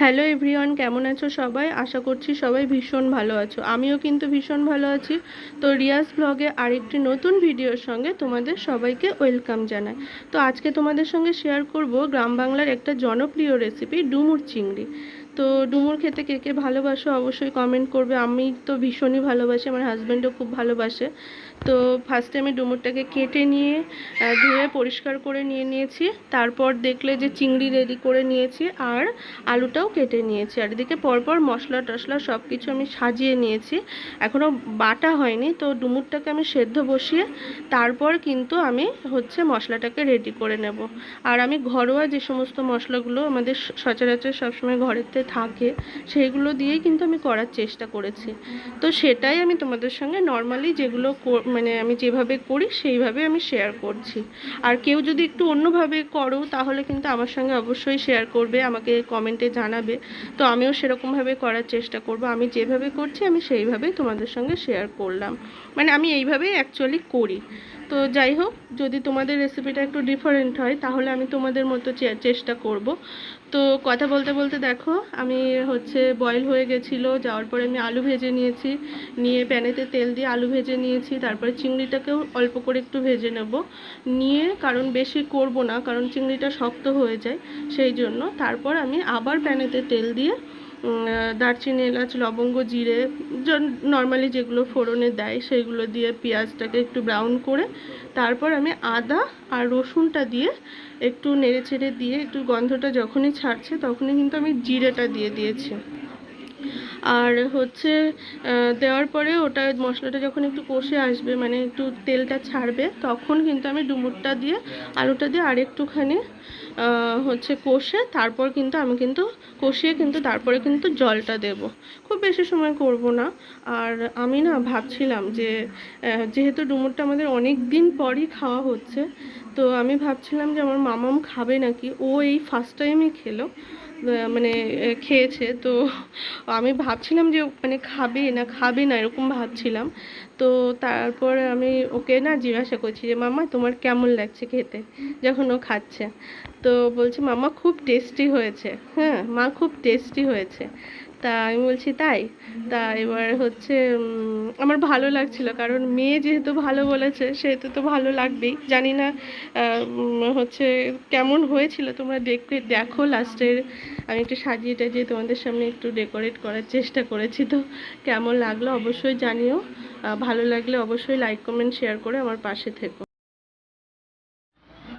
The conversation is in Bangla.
হ্যালো এভরিওয়ান কেমন আছো সবাই? আশা করছি সবাই ভীষণ ভালো আছো। আমিও কিন্তু ভীষণ ভালো আছি। তো রিয়াজ ব্লগে আরেকটি নতুন ভিডিওর সঙ্গে তোমাদের সবাইকে ওয়েলকাম জানাই। তো আজকে তোমাদের সঙ্গে শেয়ার করব গ্রাম বাংলার একটা জনপ্রিয় রেসিপি ডুমুর চিংড়ি। তো ডুমুর খেতে কে কে ভালোবাসো অবশ্যই কমেন্ট করবে। আমি তো ভীষণই ভালোবাসি, আমার হাজব্যান্ডও খুব ভালোবাসে। তো ফার্স্টে আমি ডুমুরটাকে কেটে নিয়ে ধুয়ে পরিষ্কার করে নিয়ে নিয়েছি। তারপর দেখলে যে চিংড়ি রেডি করে নিয়েছি আর আলুটাও কেটে নিয়েছি। আর এদিকে পরপর মশলা টশলা সব কিছু আমি সাজিয়ে নিয়েছি। এখনও বাটা হয়নি, তো ডুমুরটাকে আমি সেদ্ধ বসিয়ে তারপর কিন্তু আমি হচ্ছে মশলাটাকে রেডি করে নেব। আর আমি ঘরোয়া যে সমস্ত মশলাগুলো আমাদের সচরাচর সবসময় ঘরেতে থাকে সেইগুলো দিয়েই কিন্তু আমি করার চেষ্টা করেছি। তো সেটাই আমি তোমাদের সঙ্গে নর্মালি যেগুলো মানে আমি যেভাবে করি সেইভাবে আমি শেয়ার করছি। আর কেউ যদি একটু অন্যভাবে করো, তাহলে কিন্তু আমার সঙ্গে অবশ্যই শেয়ার করবে, আমাকে কমেন্টে জানাবে। তো আমিও সেরকমভাবে করার চেষ্টা করব। আমি যেভাবে করছি, আমি সেইভাবেই তোমাদের সঙ্গে শেয়ার করলাম। মানে আমি এইভাবেই অ্যাকচুয়ালি করি। তো যাই হোক, যদি তোমাদের রেসিপিটা একটু ডিফারেন্ট হয়, তাহলে আমি তোমাদের মতো চেষ্টা করব। তো কথা বলতে বলতে দেখো আমি হচ্ছে বয়েল হয়ে গেছিল, যাওয়ার পরে আমি আলু ভেজে নিয়েছি, নিয়ে প্যানেতে তেল দিয়ে আলু ভেজে নিয়েছি, তারপরে চিংড়িটাকেও অল্প করে একটু ভেজে নেব। নিয়ে কারণ বেশি করব না, কারণ চিংড়িটা শক্ত হয়ে যায়, সেই জন্য। তারপর আমি আবার প্যানেতে তেল দিয়ে দারচিনি, এলাচ, লবঙ্গ, জিরে নর্মালি যেগুলো ফোড়নে দেয় সেইগুলো দিয়ে পেঁয়াজটাকে একটু ব্রাউন করে তারপর আমি আদা আর রসুনটা দিয়ে একটু নেড়ে চেড়ে দিয়ে একটু গন্ধটা যখনই ছাড়ছে তখনই কিন্তু আমি জিরেটা দিয়ে দিয়েছি। আর হচ্ছে দেওয়ার পরে ওটা মশলাটা যখন একটু কষে আসবে মানে একটু তেলটা ছাড়বে, তখন কিন্তু আমি ডুমুরটা দিয়ে আলুটা দিয়ে আর একটুখানি হচ্ছে কষে, তারপর কিন্তু আমি কিন্তু কষিয়ে কিন্তু তারপরে কিন্তু জলটা দেব। খুব বেশি সময় করব না। আর আমি না ভাবছিলাম যে যেহেতু ডুমুরটা আমাদের অনেক দিন পরই খাওয়া হচ্ছে, তো আমি ভাবছিলাম যে আমার মামাম খাবে নাকি, ও এই ফার্স্ট টাইমই খেলো। মানে খেয়েছে। তো আমি ভাবছিলাম যে মানে খাবে না খাবে না, এরকম ভাবছিলাম। তো তারপর আমি ওকে না জিজ্ঞাসা করছি যে মামা তোমার কেমন লাগছে খেতে? যখন ও খাচ্ছে। তো বলছে মামা খুব টেস্টি হয়েছে। হ্যাঁ মা, খুব টেস্টি হয়েছে। তা আমি বলছি তাই। তা এবার হচ্ছে আমার ভালো লাগছিল কারণ মেয়ে যেহেতু ভালো বলেছে, সেহেতু তো ভালো লাগবেই। জানি না হচ্ছে কেমন হয়েছিল, তোমরা দেখতে দেখো লাস্টের আমি একটু সাজিয়ে টাজিয়ে তোমাদের সামনে একটু ডেকোরেট করার চেষ্টা করেছি তো। কেমন লাগল অবশ্যই জানিও। ভালো লাগলে অবশ্যই লাইক কমেন্ট শেয়ার করে আমার পাশে থেকো।